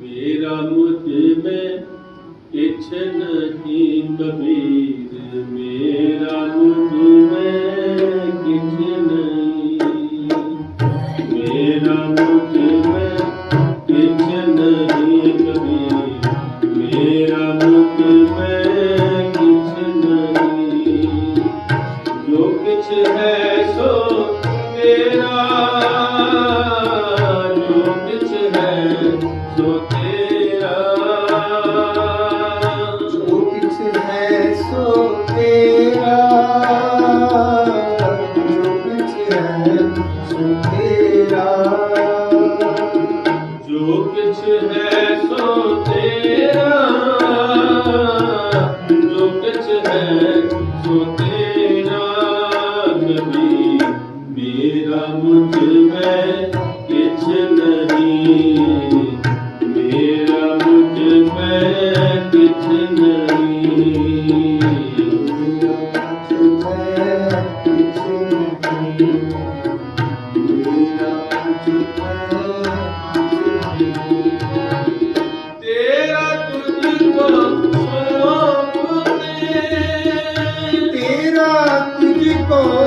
ਮੇਰਾ ਮੁਝ ਮੈਂ ਕਿਛ ਨਹੀਂ ਕਬੀਰ, ਮੇਰਾ ਮੁਝ ਮੈਂ ਕਿਛ ਨਹੀਂ। ਮੇਰਾ ਮੁਝ ਮੈਂ ਕਿਛ ਨਹੀਂ ਕਬੀਰ, ਮੇਰਾ ਮੁਝ ਮੈਂ ਕਿਛ ਨਹੀਂ। ਜੋ ਕਿਛ ਹੈ ਜੋ ਕਿਛ ਹੈ ਸੋ ਤੇਰਾ, ਜੋ ਕਿਛ ਹੈ ਸੋ ਤੇਰਾ ਕਬੀ ਮੇਰਾ ਮੁਝ ਮੈਂ ਕਿਛ ਨਹੀਂ।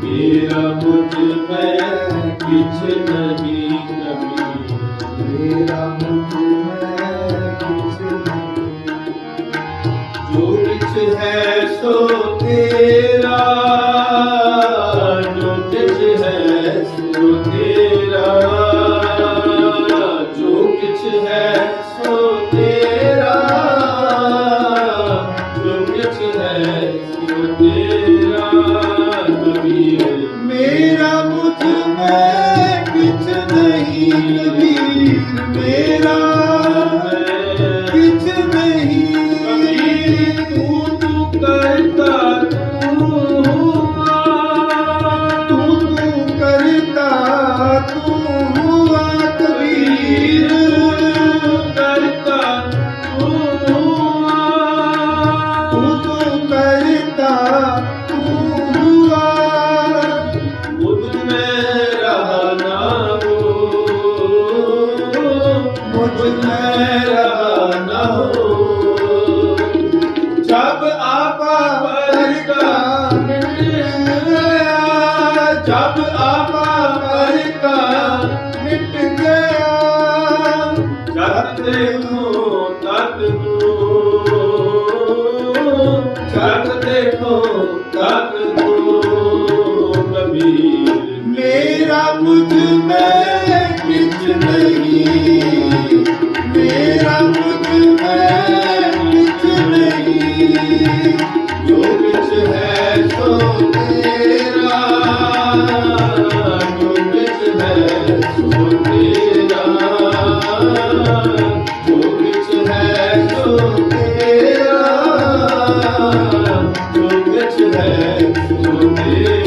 ਮੇਰਾ ਮੁਝ ਮੈਂ ਕਿਛ ਨਹੀਂ ਕਮੀ ਮੇਰਾ ਮੁਝ ਮੈਂ ਕਿਛ ਨਹੀਂ ਜੋ ਕਿਛ ਹੈ ਸੋ ਤੇਰਾ। ਜੋ ਕਿਛ ਹੈ ਸੋ नहीं कबीर मेरा ਜਦ ਆਪਾ ਮਹਿਕਾ ਮਿਟ ਗਿਆ ਜਦ ਦੇਖੋ ਤਦ ਨੂੰ ਜਦ ਦੇਖੋ ਤਦ ਨੂੰ ਕਬੀਰ। ਮੇਰਾ ਮੁਝ ਮੈਂ ਕਿਛ ਨਹੀਂ, ਮੇਰਾ ਮੁਝ ਮੈਂ ਕਿਛ ਨਹੀਂ। ਜੋ ਕਿਛ ਹੈ ਸੋ do meu.